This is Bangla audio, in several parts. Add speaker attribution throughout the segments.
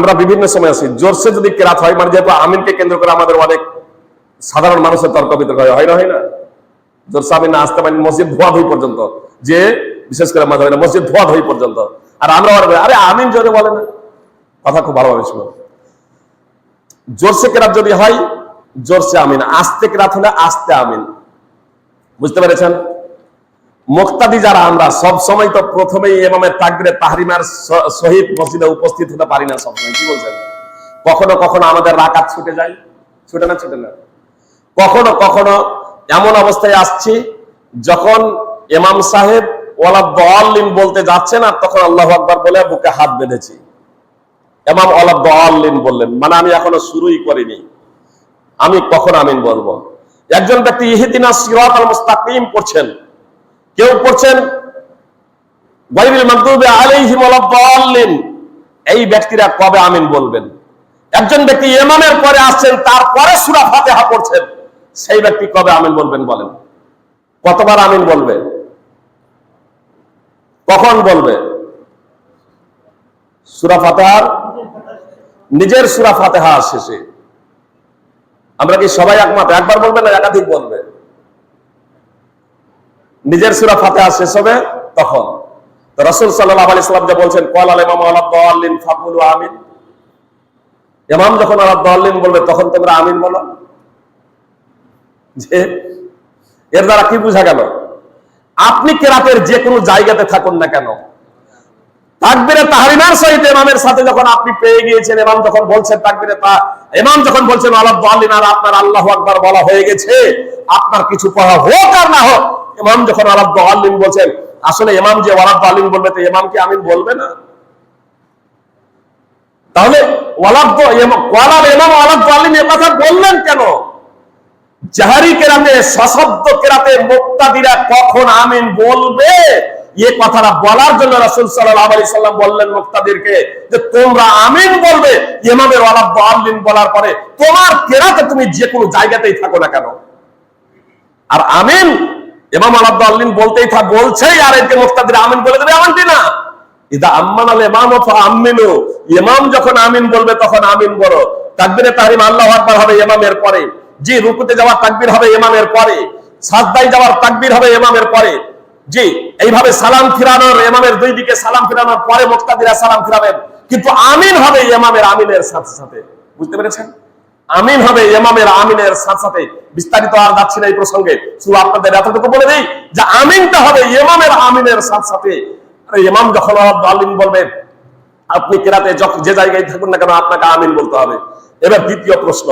Speaker 1: আমরা বিভিন্ন সময় আছি। জোরসে যদি কেরাত হয় মানে যেহেতু আমিনকে কেন্দ্র করে আমাদের অনেক সাধারণ মানুষের তর্ক বিতর্ক হয় হয় না হয় না? জোরসে আমিন না আসতে পারেন, মসজিদ ধোয়া ধুই পর্যন্ত। যে, বিশেষ করে মাঝে না, মসজিদ ধোয়া ধুই পর্যন্ত। আর আমরা আরে আমিন জোরে বলে না, কথা খুব ভালোভাবে শুনো। জোরসে কেরাত যদি হয়, জোরসে আমিন। আস্তে কেরাত হলে আস্তে আমিন। বুঝতে পেরেছেন? মুক্তাদি যারা, আমরা সব সময় তো প্রথমেই এমামের তাকবিরে তাহরিমার সহিত মসজিদে উপস্থিত হতে পারি না সবসময় কি বলছেন? কখনো কখনো আমাদের রাকাত ছুটে যায়, ছুটে না ছুটে না। কখনো কখনো এমন অবস্থায় আসছি, যখন এমাম সাহেব ওলা দলিন বলতে যাচ্ছেন আর তখন আল্লাহ আকবার বলে, বুকে হাত বেঁধেছি। এমাম ওলা দলিন বললেন মানে আমি এখনও শুরুই করিনি। আমি কখন আমিন বলব? একজন ব্যক্তি, ইহিদিনা সিরাত আল মুস্তাকিম পড়ছেন। কেউ পড়ছেন? এই ব্যক্তিরা কবে আমিন বলবেন? একজন ব্যক্তি ইমামের পরে আসছেন, তারপরে সূরা ফাতিহা পড়ছেন, সেই ব্যক্তি কবে আমিন বলবেন বলেন? কতবার আমিন বলবে? কখন বলবে? সূরা ফাতিহার নিজের সূরা ফাতিহা শেষে। আমরা কি সবাই একমত? একবার বলবে না একাধিক বলবে নিজের সুরা ফাতেহা শেষ হবে তখন। তো রাসূল সাল্লাম যা বলছেন আমিন। যখন আলা দাল্লিন বলবে, তখন তোমরা আমিন বলো। যে এর দ্বারা কি বোঝা গেল? আপনি কেরাতের যে কোনো জায়গাতে থাকুন না কেন? তাকবিরে তাহরিমার সহিত ইমামের সাথে যখন আপনি পেয়ে গিয়েছেন, ইমাম যখন বলছেন তাকবিরে তা, ইমাম যখন বলছেন আলাদ দাল্লিন আর আপনার আল্লাহ আকবার বলা হয়ে গেছে, আপনার কিছু পড়া হোক আর না হোক ইমাম যখন আলাদ দাল্লিন বলছেন, আসলে ইমাম যে ওয়ালাদ দাল্লিন বলবে, তো ইমাম কি আমিন বলবে না? তাহলে বললেন কেন? জাহারি কেরাতে সশব্দ কেরাতে মুক্তাদিরা কখন আমিন বলবে? এ কথাটা বলার জন্য রাসূল সাল্লাম বললেন মুক্তাদিরকে যে তোমরা আমিন বলবে, ইমামের ওয়ালা দাল্লিন বলার পরে তোমার কেরাতে তুমি যে কোনো জায়গাতেই থাকো না কেন? আর আমিন ইমাম আলা দাল্লিন বলতেই থাক, বলছেই আর একে মুক্তাদির আমিন বলে দেবে, এমনটি না। ইদা আম্মান আল ইমাম আমিনু ইমাম যখন আমিন বলবে তখন আমিন তাকবীরে তাহরিম আকবার হবে ইমামের পরে। জি, রুকুতে যাওয়ার তাকবীর হবে ইমামের পরে। সাজদায় যাওয়ার তাকবীর হবে ইমামের পরে। জি, এইভাবে সালাম ফিরানোর, ইমামের দুই দিকে সালাম ফিরানোর পরে মুক্তাদিরা সালাম ফিরাবেন। কিন্তু আমিন হবে ইমামের আমিনের সাথে সাথে। বুঝতে পেরেছেন? আমিন হবে ইমামের আমিনের সাথে সাথে বিস্তারিত আর যাচ্ছি না এই প্রসঙ্গে। শুধু আপনাদের এতটুকু বলে দিই যে আমিনটা হবে ইমামের আমিনের সাথে সাথে ইমাম যখন আলিম বলবেন, আপনি কেরাতে যে জায়গায় থাকুন না কেন আপনাকে আমিন বলতে হবে? এবার দ্বিতীয় প্রশ্ন,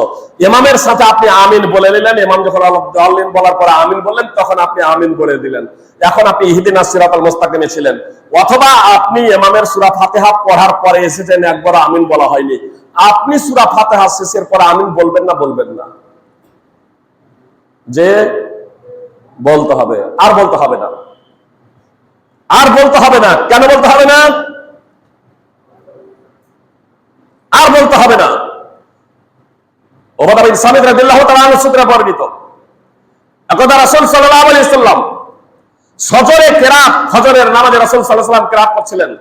Speaker 1: ইমামের সাথে আপনি আমিন বলে নিলেন, ইমাম যখন আলিম বলার পরে আমিন বললেন, তখন আপনি আমিন বলে দিলেন। এখন আপনি ইহিদিন সিরাতাল মুস্তাকিমে ছিলেন। অথবা আপনি ইমামের সূরা ফাতিহা পড়ার পরে এসেছেন, একবার আমিন বলা হয়নি। আপনি সূরা ফাতিহা শেষের পরে আমিন বলবেন না বলবেন না। যে বলতে হবে, আর বলতে হবে না। আর বলতে হবে না। কেন বলতে হবে না? আর বলতে হবে না। ওবাদা বিন সামিদ রাদিয়াল্লাহু তাআলা সূত্রে বর্ণিত। একদা রাসূল সাল্লাল্লাহু আলাইহি সাল্লাম ফজরে কেরাত, ফজরের নামাজে রাসূল সাল্লাল্লাহু আলাইহি সাল্লাম কেরাত করছিলেন।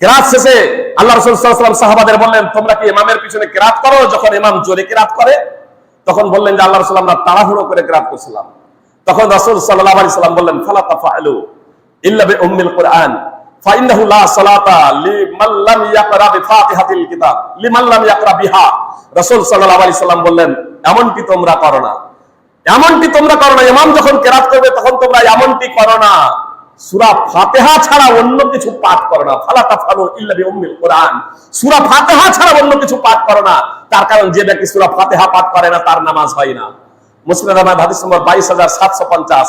Speaker 1: কেরাত শেষে আল্লাহ রাসূল সাল্লাল্লাহু আলাইহি সাল্লাম সাহাবাদের বললেন, তোমরা কি ইমামের পিছনে কেরাত করো? যখন ইমাম জোরে কেরাত করে, তখন বললেন যে, আল্লাহ রাসূল, আমরা তাড়াহুড়ো করে কেরাত করছিলাম। তখন রাসূল সাল্লাল্লাহু আলাইহি সাল্লাম বললেন, ফালা তাফআলু ইল্লা বিউম্মিল কুরআন, ফাইন্নাহু লা সালাতা লিমান লাম ইয়াকরা বিফাতিহাতিল কিতাব। লিমান লাম ইয়াকরা বিহা। রাসূল সাল্লাল্লাহু আলাইহি সাল্লাম বললেন, এমনটি তোমরা করো না। এমনটি তোমরা করো না। ইমাম যখন কেরাত করবে, তখন তোমরা এমনটি করো না। সূরা ফাতিহা ছাড়া অন্য কিছু পাঠ না। ফালা তাফআলু ইল্লা বিউম্মিল কুরআন। সূরা ফাতিহা ছাড়া অন্য কিছু পাঠ না। তার কারণ যে ব্যক্তি সূরা ফাতিহা পাঠ করে না, তার নামাজ হয় না। হাদিস নম্বর 22750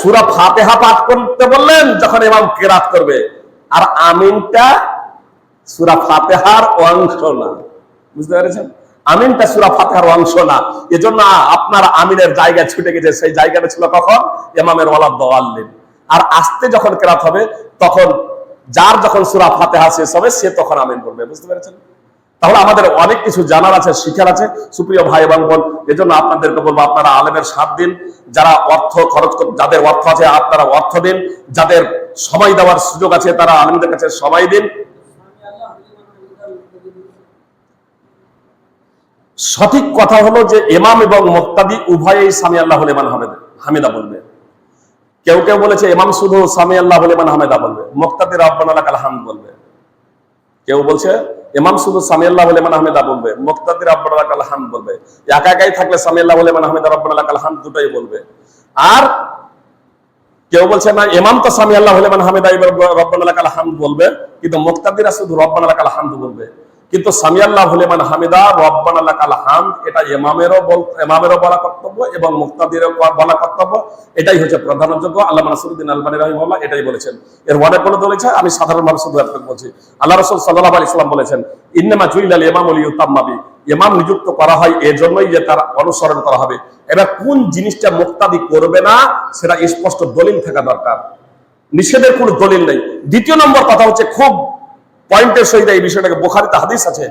Speaker 1: সুরা ফাতেহা পাঠ করতে বললেন, যখন কেরাত করবে, আর আমিনটা সুরা ফাতেহার অংশ না। বুঝতে পেরেছেন? আমিনটা সুরা ফাতেহার অংশ না। এজন্য আপনার আমিনের জায়গা ছুটে গেছে। সেই জায়গাটা ছিল কখন? ইমামের ওয়ালা দোয়াল্লিন আর আসতে যখন কেরাত হবে, তখন যার যখন সুরা ফাতে শেষ হবে, সে তখন আমিন বলবে। বুঝতে পেরেছেন? তাহলে আমাদের অনেক কিছু জানার আছে, শিখার আছে। সুপ্রিয় ভাই এবং বোন, এজন্য আপনাদেরকে বলব, আপনারা আলেমের সাত দিন, যারা অর্থ খরচ যাদের অর্থ আছে, আপনারা অর্থ দিন। যাদের সময় দেওয়ার সুযোগ আছে, তারা আলেমদের কাছে সময় দিন। সঠিক কথা হলো যে এমাম এবং মোক্তাদি উভয়েই সামি আল্লাহ হলেমান হামিদা বলবে। কেউ কেউ বলেছে, ইমাম শুধু সামি আল্লাহ লেমান হামেদা বলবে মুক্তাদি রব্বানা কাল হামদ বলবে। কেউ বলছে, ইমাম শুধু সামি আল্লাহ লেমান আহমেদা বলবে মুক্তাদি রব্বানা কাল হামদ বলবে। একা একাই থাকলে সামি আল্লাহ লেমান আহমেদা রব্বানা কাল হামদ দুটোই বলবে। আর কেউ বলছে, না, ইমাম তো সামি আল্লাহ লেমান হামেদা এবার রব্বানা কাল হামদ বলবে। কিন্তু মুক্তাদিরা শুধু রব্বানা কাল হামদ বলবে। কিন্তু সামি আল্লাহ হুলেমান হামিদা, রব্বানা হামদ, এটা ইমামেরও বল ইমামেরও বলা কর্তব্য এবং মুক্তাদিরও বলা কর্তব্য। এটাই হচ্ছে প্রধানযোগ্য আল্লাহ নাসরুদ্দিন আলবানী রহিমুল্লাহ এটাই বলেছেন। এর অনেক কোনো বলেছে আমি সাধারণভাবে শুধু একটা বলছি। আল্লাহ রসুল সাল্লাহ আলি ইসলাম বলেছেন, ইন্নামা জুইল আল ইমাম আলী উত্তাম্মাবি ইমাম নিযুক্ত করা হয় এজন্যই যে তার অনুসরণ করা হবে। এবার কোন জিনিসটা মুক্তাদি করবে না, সেটা স্পষ্ট দলিল থাকা দরকার। নিষেধের কোনো দলিল নেই। দ্বিতীয় নম্বর কথা হচ্ছে খুব পয়েন্টের সহিত এই বিষয়টাকে বোখারিতে হাদিস আছে।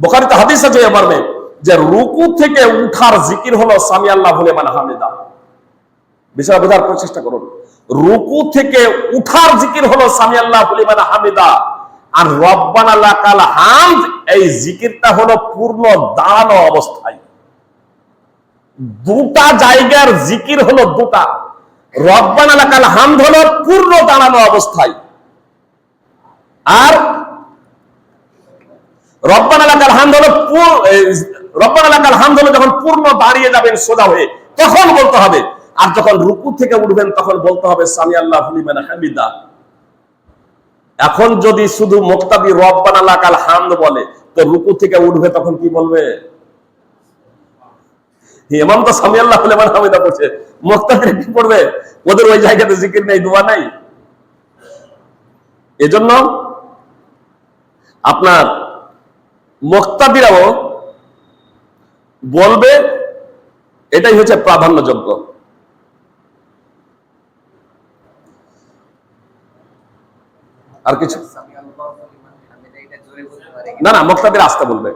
Speaker 1: বোখারিতে হাদিস আছে এ মর্মে যে রুকু থেকে উঠার জিকির হলো সামি আল্লাহ বলে মানে হামিদা। বিষয় বোঝার প্রচেষ্টা করুন। রুকু থেকে উঠার জিকির হলো সামি আল্লাহ বলে মানে হামিদা। আর রব্বান কাল হামদ, এই জিকিরটা হলো পূর্ণ দান অবস্থায়। দুটা জায়গার জিকির হলো দুটা। রব্বান আল্লাহ কাল হামদ হলো পূর্ণ দাঁড়ানো অবস্থায়। আর এলাকার হলো এলাকার হলো যখন পূর্ণ দাঁড়িয়ে যাবেন সোজা হয়ে, তখন বলতে হবে। আর যখন রুকু থেকে উঠবেন, তখন বলতে হবে, সামি আল্লাহ হামিদা। এখন যদি শুধু মুক্তাদি রব্বান এলাকাল হামদ বলে, তো রুকু থেকে উঠবে তখন কি বলবে? ইমাম তো সামি আল্লাহ হুলিমান হামিদা বলছে। মুক্তাদি কি পড়বে? ওদের ওই জায়গাতে জিকির নেই, দোয়া নাই? এজন্য আপনার মুক্তাদিরাও বলবে, এটাই হচ্ছে প্রাধান্যযোগ্য। আর কিছু? না না, মুক্তাদির আসতে বলবে।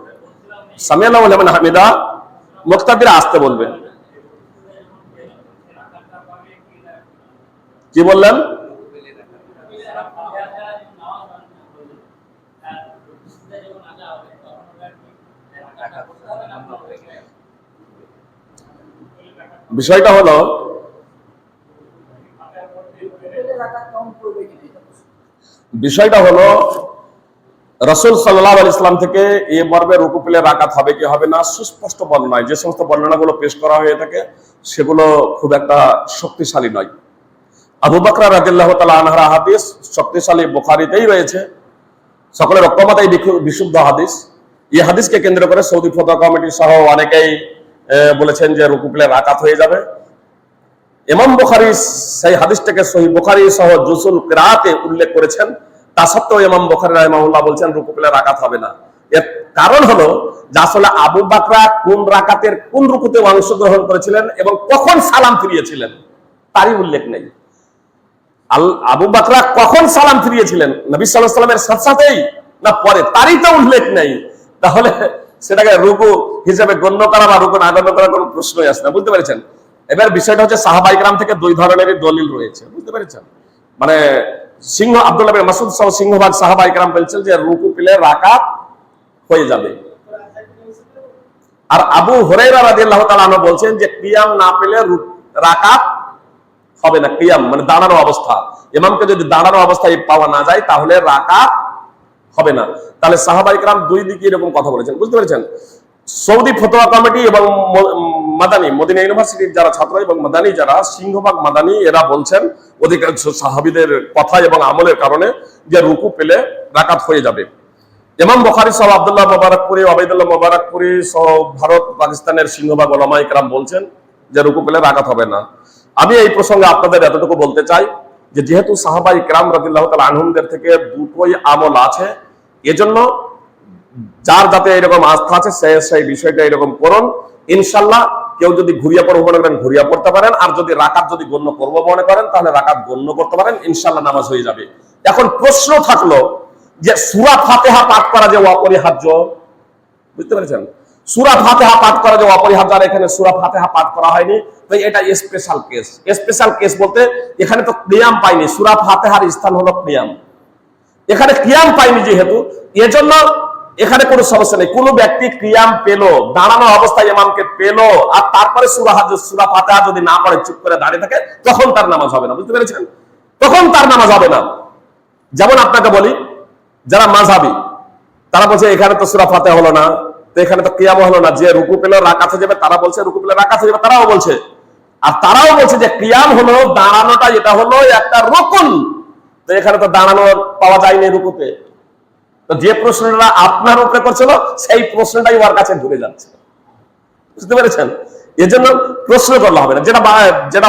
Speaker 1: সামিয়াল্লাহ হামিদা, মুক্তাদির আসতে বলবে। কি বললেন? বিষয়টা হলো বিষয়টা হলো, রসুল সাল্লাহ ইসলাম থেকে এ মর্মে রুকু পেলে হবে কি হবে না সুস্পষ্ট বর্ণনায় যে সমস্ত বর্ণনাগুলো পেশ করা হয়ে থাকে, সেগুলো খুব একটা শক্তিশালী নয়। আবু বকরা রাদিল্লাহ তালা আনহারা হাদিস শক্তিশালী বোখারিতেই রয়েছে। সকলের ঐক্যমতাই বিখু- বিশুদ্ধ হাদিস। এই হাদিসকে কেন্দ্র করে সৌদি ফতোয়া কমিটি সহ অনেকেই বলেছেন যে রুকু পেলে রাকাত হয়ে যাবে। ইমাম বুখারি সেই হাদিসটাকে সহি বুখারি সহ জুসুল কিরাতে উল্লেখ করেছেন। তা সত্ত্বেও ইমাম বুখারি রাহিমাহুল্লাহ বলছেন, রুকু পেলে রাকাত হবে না। এর কারণ হলো যে আসলে আবু বাকরা কোন রাকাতের কোন রুকুতে অংশগ্রহণ করেছিলেন এবং কখন সালাম ফিরিয়েছিলেন, তারই উল্লেখ নেই। আবু বাকরা কখন সালাম ফিরিয়েছিলেন? নবী সাল্লাহ সাল্লামের সাথে সাথেই না পরে? তারই তো উল্লেখ নেই। তাহলে সেটাকে রুকু হিসেবে গণ্য করা বা রুকু না গণ্য করার কোনো প্রশ্নই আসে না। বুঝতে পেরেছেন? এবার বিষয়টা হচ্ছে সাহাবাইকরাম থেকে দুই ধরনেরই দলিল রয়েছে। বুঝতে পেরেছেন? মানে সিংহ, আব্দুল্লাহ বিন মাসুদ সহ সিংহভাগ সাহাবাইকরাম বলছেন যে রুকু পিলে রাকাত হয়ে যাবে। আর আবু হরাইরা রাদিয়াল্লাহু তাআলা বলছেন যে কিয়াম না পেলে রাকাত হবে না কিয়াম মানে দাঁড়ানো অবস্থা। ইমামকে যদি দাঁড়ানো অবস্থায় পাওয়া না যায়, তাহলে রাকাত হবে না। তাহলে সাহাবাইকরাম দুই দিকে এরকম কথা বলেছেন, বুঝতে পেরেছেন? সৌদি ফতোয়া কমিটি এবং মাদানী, মদিনা ইউনিভার্সিটির যারা ছাত্র এবং মাদানী যারা, সিংহভাগ মাদানী এরা বলছেন, অধিকাংশ সাহাবিদের কথা এবং আমলের কারণে যে রুকু পেলে রাকাত হয়ে যাবে। ইমাম বখারি সহ আব্দুল্লাহ মোবারকপুরি, ওবায়দুল্লাহ মোবারকপুরি সহ ভারত, পাকিস্তানের সিংহভাগ ওলামা ইকরাম বলছেন যে রুকু পেলে রাকাত হবে না। আমি এই প্রসঙ্গে আপনাদের এতটুকু বলতে চাই যে যেহেতু সাহাবা ইকরাম রাদিল্লাহ তাল আনহুমদের থেকে দুটোই আমল আছে, এজন্য যার যাতে এরকম আস্থা আছে, সে সেই বিষয়টা এরকম করুন। ইনশাল্লাহ কেউ যদি ঘুরিয়া পড়ব মনে করেন, ঘুরিয়া পড়তে পারেন, আর যদি রাকাত যদি গণ্য করব মনে করেন, তাহলে রাকাত গণ্য করতে পারেন ইনশাল্লাহ নামাজ হয়ে যাবে। এখন প্রশ্ন থাকল যে সুরা ফাতেহা পাঠ করা যে অপরিহার্য, বুঝতে পেরেছেন? সুরা ফাতেহা পাঠ করা যে অপরিহার্য আর এখানে সুরা ফাতেহা পাঠ করা হয়নি। তো এটা স্পেশাল কেস স্পেশাল কেস বলতে এখানে তো ক্রিয়াম পাইনি, সুরা ফাতেহার স্থান হলো ক্রিয়াম। এখানে কিয়াম পাইনি যেহেতু, এজন্য এখানে কোনো সমস্যা নেই। কোনো ব্যক্তি ক্রিয়াম পেল, দাঁড়ানো অবস্থায় ইমামকে পেল, আর তারপরে সুরা সুরা ফাতিহা যদি না পড়ে, চুপ করে দাঁড়িয়ে থাকে, তখন তার নামাজ হবে না, বুঝতে পেরেছেন? তখন তার নামাজ হবে না। যেমন আপনাকে বলি, যারা মাঝাবি তারা বলছে, এখানে তো সুরা ফাতে হলো না। তো এখানে তো কিয়াম হলো না, যে রুকু পেলে রাকাতে যাবে, তারা বলছে, রুকু পেলে রাকাতে যাবে, তারাও বলছে। আর তারাও বলছে যে কিয়াম হলো, দাঁড়ানোটা যেটা হলো একটা রকন। তো এখানে তো দাঁড়ানো পাওয়া যায়নি রুকুতে। তো যে প্রশ্নটা আপনার উপরে করছিল, সেই প্রশ্নটাই ওর কাছে ঘুরে যাচ্ছে। বুঝতে পেরেছেন? এজন্য প্রশ্ন করলে হবে না। যেটা যেটা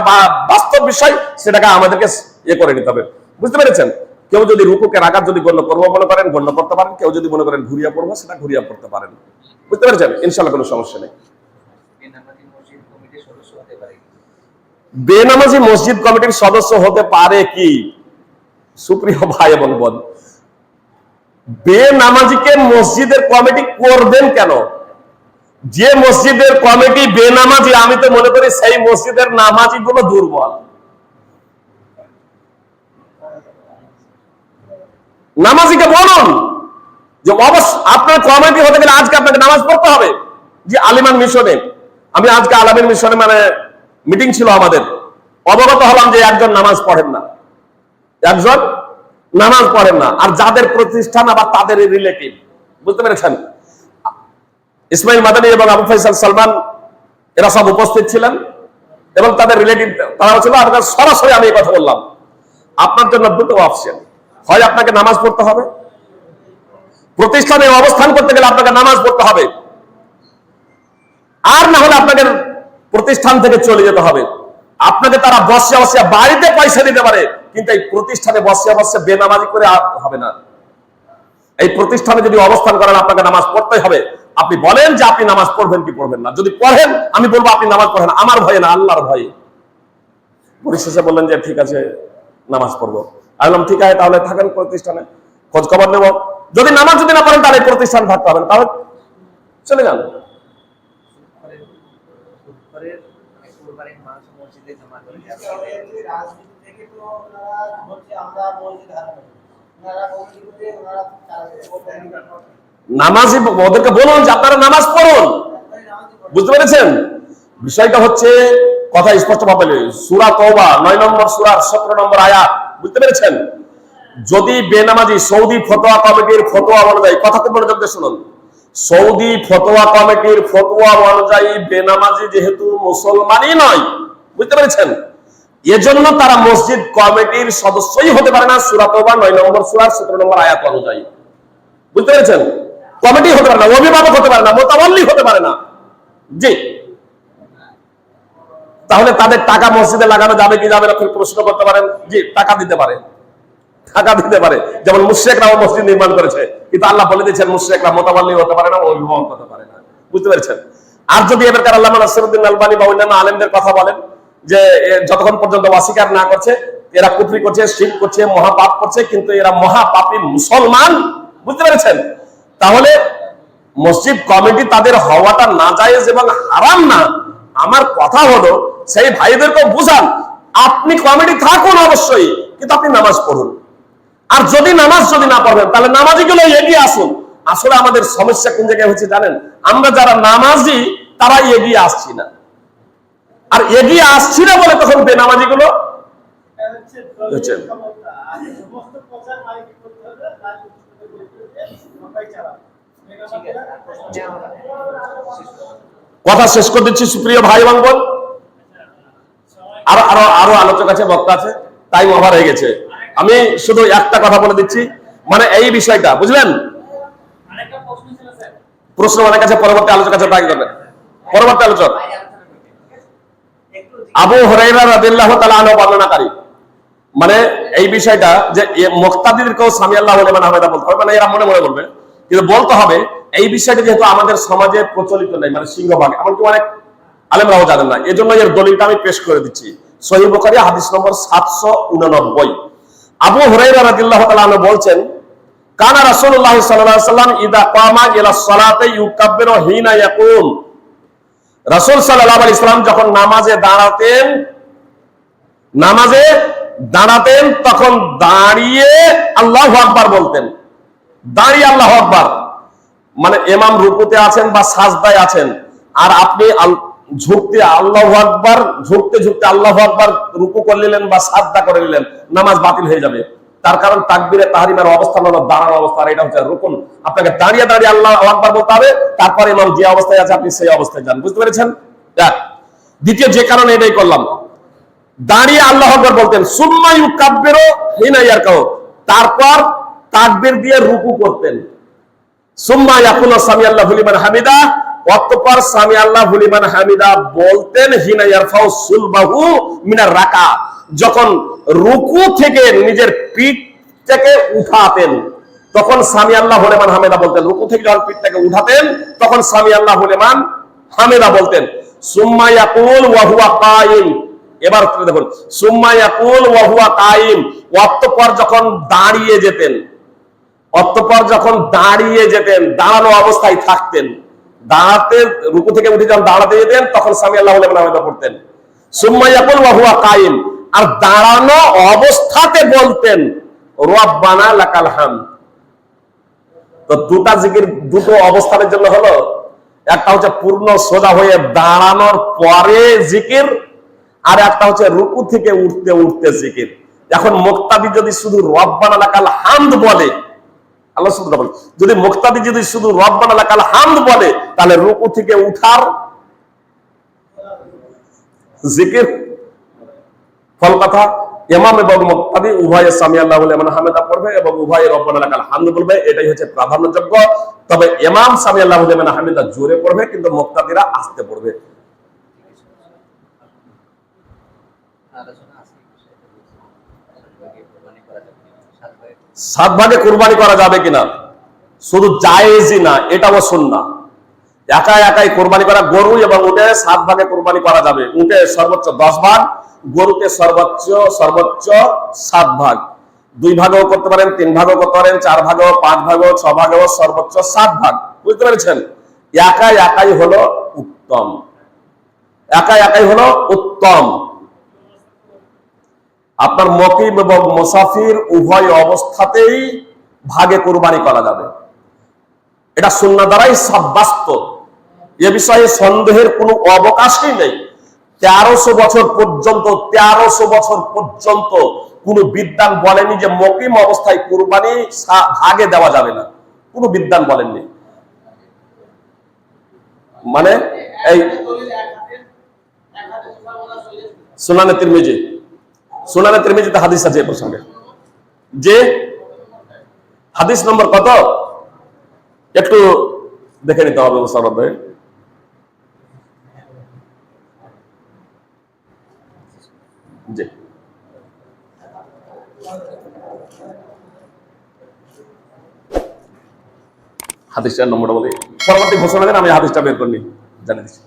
Speaker 1: বাস্তব বিষয়, সেটাকে আমাদেরকে ইয়ে করে নিতে হবে। বুঝতে পেরেছেন? কেউ যদি রুকুকে রাখার যদি গণ্য করব মনে করেন, গণ্য করতে পারেন। কেউ যদি মনে করেন ঘুরিয়া পড়ব, সেটা ঘুরিয়া পড়তে পারেন। বুঝতে পেরেছেন? ইনশাল্লাহ কোনো সমস্যা নেই।
Speaker 2: বেনামাজি মসজিদ কমিটির সদস্য হতে পারে
Speaker 1: বেনামাজি মসজিদ কমিটির সদস্য হতে পারে কি? সুপ্রিয় ভাই এবং বোন বেনামাজিকে মসজিদের কমিটি করবেন কেন? যে মসজিদের কমিটি বেনামাজি আমি তো মনে করি সেই মসজিদের নামাজি গুলো দুর্বল। নামাজিকে বলুন। যে অবশ্য আপনার কমিটি হতে গেলে আজকে আপনাকে নামাজ পড়তে হবে। যে আলিমান মিশনে। আমি আজকে আলামের মিশনে মানে মিটিং ছিল আমাদের। অবগত হলাম যে একজন নামাজ পড়েন না। একজন নামাজ পড়েন না। আর যাদের প্রতিষ্ঠান আবার তাদের রিলেটিভ বুঝতে পেরেছেন? ইসমাইল মাদানী এবং আবু ফৈসাল সালমান, এরা সব উপস্থিত ছিলেন। এবং তাদের রিলেটিভ তারা ছিল আপনার সরাসরি আমি এই কথা বললাম। আপনার জন্য দুটো অপশন হয় আপনাকে নামাজ পড়তে হবে প্রতিষ্ঠানে অবস্থান করতে গেলে আপনাকে নামাজ পড়তে হবে। আর না হলে আপনাকে প্রতিষ্ঠান থেকে চলে যেতে হবে। আপনাকে তারা বসে বসে বাড়িতে পয়সা দিতে পারে, কিন্তু এই প্রতিষ্ঠানে বসে বসে বেনামাজি করে হবে না। এই প্রতিষ্ঠানে যদি অবস্থান করেন, আপনাকে নামাজ পড়তে হবে। আপনি বলেন যে আপনি নামাজ পড়বেন কি পড়বেন না। যদি পড়েন, আমি বলব আপনি নামাজ পড়েন, আমার ভয়ে না, আল্লাহর ভয়ে। পরিশেষে বললেন যে, ঠিক আছে, নামাজ পড়ব। আমি বললাম, ঠিক আছে, তাহলে থাকেন প্রতিষ্ঠানে। খোঁজ খবর নেব। যদি নামাজ যদি না পড়েন, তাহলে প্রতিষ্ঠান থাকতে হবে তাহলে চলে যান। ওদেরকে বলুন যে, আপনারা নামাজ পড়ুন। বুঝতে পেরেছেন? বিষয়টা হচ্ছে, কথা স্পষ্ট ভাবে সুরা তওবা, নয় নম্বর সুরার সতেরো নম্বর আয়াত। বুঝতে পেরেছেন? যদি বেনামাজি সৌদি ফতোয়া কমিটির ফতোয়া অনুযায়ী কথা খুব মনোযোগ দিয়ে শুনুন। সৌদি ফতোয়া কমিটির ফতোয়া অনুযায়ী বেনামাজি যেহেতু মুসলমানই নয়, বুঝতে পেরেছেন? এজন্য তারা মসজিদ কমিটির সদস্যই হতে পারে না, সুরা তওবা, নয় নম্বর সুরার সতেরো নম্বর আয়াত অনুযায়ী। বুঝতে পেরেছেন? কমিটি হতে পারে না, অভিভাবক হতে পারে না, মোতাবল্লি হতে পারে না। জি। তাহলে তাদের টাকা মসজিদে লাগানো যাবে কি যাবে না প্রশ্ন করতে পারেন? জি, টাকা দিতে পারে। টাকা দিতে পারে। যেমন মুশ্রেকরাও মসজিদ নির্মাণ করেছে, কিন্তু আল্লাহ বলে দিয়েছেন, মুশ্রেকরা মোতাবল্লি হতে পারে না, অভিভাবক হতে পারে না। বুঝতে পেরেছেন? আর যদি এবারকার আল্লাহ নাসিরুদ্দিন আলবানি বা অন্যান্য আলেমদের কথা বলেন, যে যতক্ষণ পর্যন্ত অস্বীকার না করছে, এরা কুফরি করছে শিখ করছে, মহাপাপ করছে, কিন্তু এরা মহাপাপী মুসলমান, বুঝতে পেরেছেন? তাহলে মসজিদ কমিটি তাদের হওয়াটা না জায়েজ এবং হারাম না। আমার কথা হলো, সেই ভাইদেরকে বুঝান, আপনি কমিটি থাকুন অবশ্যই, কিন্তু আপনি নামাজ পড়ুন। আর যদি নামাজ যদি না পড়বেন, তাহলে নামাজি গুলো এগিয়ে আসুন। আসলে আমাদের সমস্যা কোন জায়গায় হচ্ছে জানেন? আমরা যারা নামাজি, তারা এগিয়ে আসছি না। আর এগিয়ে আসছি না বলে তখন বেনামাজি গুলো। কথা শেষ করে দিচ্ছি, সুপ্রিয় ভাই এবং আরও আরও আরও আলোচক আছে, বক্তা আছে টাইম ওভার হয়ে গেছে। আমি শুধু একটা কথা বলে দিচ্ছি। মানে এই বিষয়টা, বুঝলেন?
Speaker 3: প্রশ্ন
Speaker 1: অনেক আছে, পরবর্তী আলোচক আছে ট্রাই করবেন? পরবর্তী আলোচক। আবু হরাইরা রাদিয়াল্লাহু তাআলা আনহু বর্ণনাকারী। মানে এই বিষয়টা যে মুক্তাদিদেরকেও সামি আল্লাহ বলে মানে আহমেদা বলতে হবে মানে এরা মনে মনে বলবে। কিন্তু বলতে হবে, এই বিষয়টা যেহেতু আমাদের সমাজে প্রচলিত নেই মানে সিংহভাগ, এমনকি অনেক আলেমরাও জানেন না। এজন্য এর দলিলটা আমি পেশ করে দিচ্ছি। সহি বুখারী হাদিস নম্বর সাতশো উননব্বই। আবু হুরাইরা রাদিয়াল্লাহু তাআলা বলছেন, কানা রাসূলুল্লাহ সাল্লাল্লাহু আলাইহি সাল্লাম ইদা কামা ইলা সালাতে ইউকাব্বিরু হিনা ইয়াকুম। রাসূল সাল্লাল্লাহু আলাইহি সাল্লাম যখন নামাজে দাঁড়াতেন নামাজে দাঁড়াতেন, তখন দাঁড়িয়ে আল্লাহ আকবার বলতেন। দাঁড়িয়ে আল্লাহ আকবার। মানে এমাম রুকুতে আছেন বা সাজদায় আছেন। আর আপনি ঝুঁকতে আল্লাহ আকবার, ঝুঁকতে ঝুঁকতে আল্লাহ আকবার রুকু করে নিলেন বা সাজদা করে নিলেন, নামাজ বাতিল হয়ে যাবে। তার কারণ তাকবিরে তাহারিমের অবস্থান হলো দাঁড়ানো অবস্থা, আর এটা হচ্ছে রুকুন। আপনাকে দাঁড়িয়ে দাঁড়িয়ে আল্লাহ আকবার বলতে হবে, তারপরে ইমাম যে অবস্থায় আছে, আপনি সেই অবস্থায় যান। বুঝতে পেরেছেন। দ্বিতীয় যে কারণে এটাই করলাম। দাঁড়িয়ে আল্লাহ আকবার বলতেন, সুম্মা ইউকাব্বিরু হিনা ইয়ারকাউ। তারপর তাকবীর দিয়ে রুকু করতেন। সুম্মা ইয়াকুলু সামি আল্লাহ হামিদা। অতঃপর সামি আল্লাহ লিমান হামিদা বলতেন, হিনা ইয়ারফাউ সুলবাহু মিনার রাকা যখন রুকু থেকে নিজের পিঠ থেকে উঠাতেন, তখন সামি আল্লাহ লিমান হামিদা বলতেন, রুকু থেকে যখন পিঠটাকে উঠাতেন, তখন সামি আল্লাহ লিমান হামিদা বলতেন, সুম্মা ইয়াকুল ওয়া হুয়া কাইম এবার দেখুন, সুম্মা ইয়াকুল ওয়া হুয়া কাইম অতঃপর যখন দাঁড়িয়ে যেতেন, অতঃপর যখন দাঁড়িয়ে যেতেন, দাঁড়ানো অবস্থায় থাকতেন দাঁড়াতে, রুকু থেকে উঠে যখন দাঁড়াতে যেতেন, তখন স্বামী আল্লাহ পড়তেন। ওয়াহুয়া আর দাঁড়ানো অবস্থাতে বলতেন, রব্বানা লাকাল হাম তো দুটা জিকির, দুটো অবস্থানের জন্য হলো, একটা হচ্ছে পূর্ণ সোজা হয়ে দাঁড়ানোর পরে জিকির, আর একটা হচ্ছে রুকু থেকে উঠতে উঠতে জিকির। এখন মুক্তাদি যদি শুধু রব্বানা লাকাল হামদ বলে আল্লাহ শুধু বলে যদি মুক্তাদি যদি শুধু রব্বানা হামদ বলে, তাহলে রুকু থেকে উঠার জিকির ফল কথা। ইমাম এবং মুক্তাদি উভয়ে সামি আল্লাহ বলে মানে হামেদা পড়বে এবং উভয়ে রব্বানা লাকাল হামদ বলবে, এটাই হচ্ছে প্রাধান্যযোগ্য। তবে এমাম সামি আল্লাহ বলে মানে হামেদা জোরে পড়বে, কিন্তু মুক্তাদিরা আসতে পড়বে
Speaker 2: আলোচনা আছে এই বিষয়টা সাত ভাগে কোরবানি করা যাবে কিনা? সাত ভাগে
Speaker 1: কোরবানি করা যাবে কিনা? শুধু জায়েজই না, এটাও সুন্নাহ। একা একাই কোরবানি করা গরু এবং উঠে সাত ভাগে কোরবানি করা যাবে। উঠে সর্বোচ্চ দশ ভাগ, গরুতে সর্বোচ্চ সর্বোচ্চ সাত ভাগ। দুই ভাগও করতে পারেন, তিন ভাগও করতে পারেন, চার ভাগও, পাঁচ ভাগও, ছ ভাগও, সর্বোচ্চ সাত ভাগ। বুঝতে পেরেছেন? একা একাই হলো উত্তম। একা একাই হলো উত্তম। আপনার মকিম এবং মোসাফির উভয় অবস্থাতেই ভাগে কোরবানি করা যাবে। এটা শূন্য দ্বারাই সাব্যস্ত এ বিষয়ে সন্দেহের কোনো অবকাশই নেই। তেরোশো বছর পর্যন্ত তেরোশো বছর পর্যন্ত কোন বিদ্যান বলেনি যে মকিম অবস্থায় কোরবানি ভাগে দেওয়া যাবে না। কোনো বিদ্যান বলেননি। মানে এই সুনানে তিরমিজি। সুনানে তিরমিজিতে হাদিস আছে এ প্রসঙ্গে। যে হাদিস নম্বর কত? একটু দেখে নিতে হবে মুসারদ ভাই জি। হাদিসটার নম্বরটা বলি। পরবর্তী ঘোষণা দেন, আমি হাদিসটা বের করি জানিয়ে দিচ্ছি।